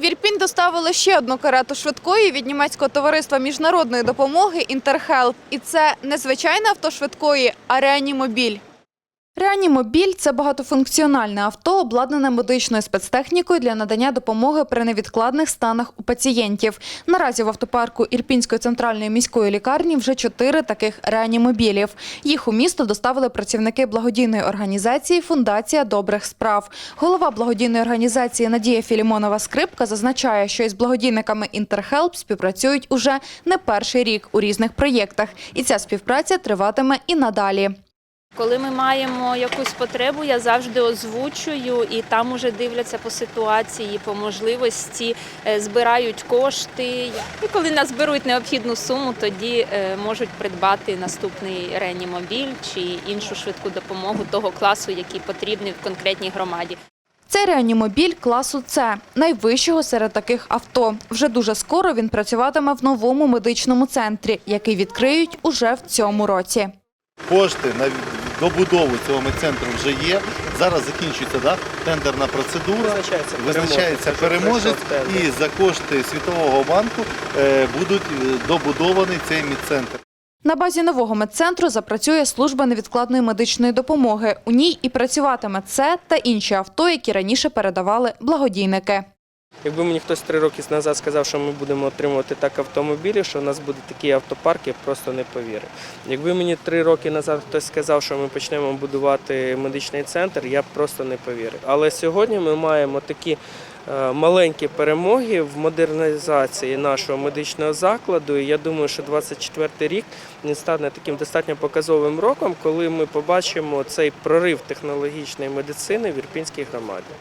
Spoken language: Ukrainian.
В Ірпінь доставили ще одну карету швидкої від німецького товариства міжнародної допомоги Інтерхелп. І це не звичайне авто швидкої, а реанімобіль. Реанімобіль – це багатофункціональне авто, обладнане медичною спецтехнікою для надання допомоги при невідкладних станах у пацієнтів. Наразі в автопарку Ірпінської центральної міської лікарні вже чотири таких реанімобілів. Їх у місто доставили працівники благодійної організації «Фундація добрих справ». Голова благодійної організації Надія Філімонова Скрипка зазначає, що із благодійниками Інтерхелп співпрацюють уже не перший рік у різних проєктах. І ця співпраця триватиме і надалі. Коли ми маємо якусь потребу, я завжди озвучую, і там уже дивляться по ситуації, по можливості, е, збирають кошти. І коли назберуть необхідну суму, тоді е, можуть придбати наступний реанімобіль чи іншу швидку допомогу того класу, який потрібний в конкретній громаді. Це реанімобіль класу С, найвищого серед таких авто. Вже дуже скоро він працюватиме в новому медичному центрі, який відкриють уже в цьому році. Кошти на добудову цього медцентру вже є. Зараз закінчується да, тендерна процедура, Визначається визначається переможець, переможець, і за кошти Світового банку е, будуть е, добудований цей медцентр. На базі нового медцентру запрацює служба невідкладної медичної допомоги. У ній і працюватиме це та інші авто, які раніше передавали благодійники. Якби мені хтось три роки назад сказав, що ми будемо отримувати так автомобілі, що у нас буде такий автопарк, я просто не повірив. Якби мені три роки назад хтось сказав, що ми почнемо будувати медичний центр, я просто не повірив. Але сьогодні ми маємо такі е, маленькі перемоги в модернізації нашого медичного закладу. І я думаю, що 24 рік він стане таким достатньо показовим роком, коли ми побачимо цей прорив технологічної медицини в Ірпінській громаді.